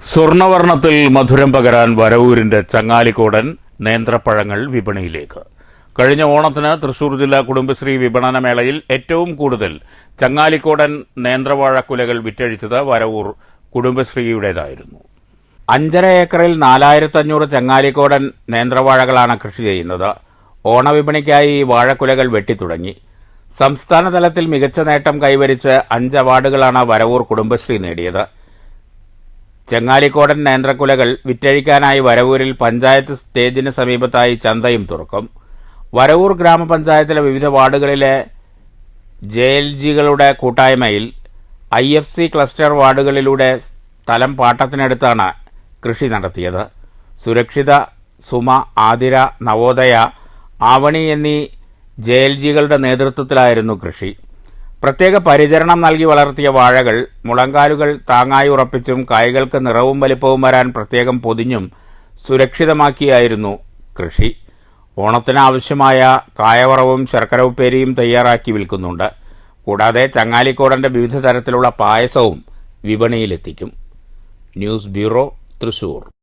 സ്വർണവർണത്തിൽ മധുരം പകരാൻ വരവൂരിന്റെ ചങ്ങാലിക്കോടൻ നേന്ത്രപ്പഴങ്ങൾ വിപണിയിലേക്ക്. കഴിഞ്ഞ ഓണത്തിന് തൃശൂർ ജില്ലാ കുടുംബശ്രീ വിപണന മേളയിൽ ഏറ്റവും കൂടുതൽ ചങ്ങാലിക്കോടൻ നേന്ത്രവാഴക്കുലകൾ വിറ്റഴിച്ചത് വരവൂർ കുടുംബശ്രീയുടേതായിരുന്നു. അഞ്ചര ഏക്കറിൽ നാലായിരത്തഞ്ഞൂറ് ചങ്ങാലിക്കോടൻ നേന്ത്രവാഴകളാണ് കൃഷി ചെയ്യുന്നത്. ഓണവിപണിക്കായി ഈ വാഴക്കുലകൾ വെട്ടിത്തുടങ്ങി. സംസ്ഥാനതലത്തിൽ മികച്ച നേട്ടം കൈവരിച്ച് അഞ്ച് അവാർഡുകളാണ് വരവൂർ കുടുംബശ്രീ നേടിയത്. ചെങ്ങാലിക്കോടൻ നേന്ത്രക്കുലകൾ വിറ്റഴിക്കാനായി വരവൂരിൽ പഞ്ചായത്ത് സ്റ്റേജിന് സമീപത്തായി ചന്തയും തുറക്കും. വരവൂർ ഗ്രാമപഞ്ചായത്തിലെ വിവിധ വാർഡുകളിലെ ജെ എൽ ജികളുടെ കൂട്ടായ്മയിൽ ഐ എഫ് സി ക്ലസ്റ്റർ വാർഡുകളിലൂടെ സ്ഥലം പാട്ടത്തിനടുത്താണ് കൃഷി നടത്തിയത്. സുരക്ഷിത സുമ ആതിര നവോദയ ആവണി എന്നീ ജെ എൽ ജികളുടെ നേതൃത്വത്തിലായിരുന്നു കൃഷി. പ്രത്യേക പരിചരണം നൽകി വളർത്തിയ വാഴകൾ മുളങ്കാലുകൾ താങ്ങായി ഉറപ്പിച്ചും കായകൾക്ക് നിറവും വലിപ്പവും വരാൻ പ്രത്യേകം പൊതിഞ്ഞും സുരക്ഷിതമാക്കിയായിരുന്നു കൃഷി. ഓണത്തിനാവശ്യമായ കായവറവും ശർക്കര ഉപ്പേരിയും തയ്യാറാക്കി വിൽക്കുന്നുണ്ട്. കൂടാതെ ചങ്ങാലിക്കോടന്റെ വിവിധ തരത്തിലുള്ള പായസവും വിപണിയിലെത്തിക്കും. News bureau Thrissur.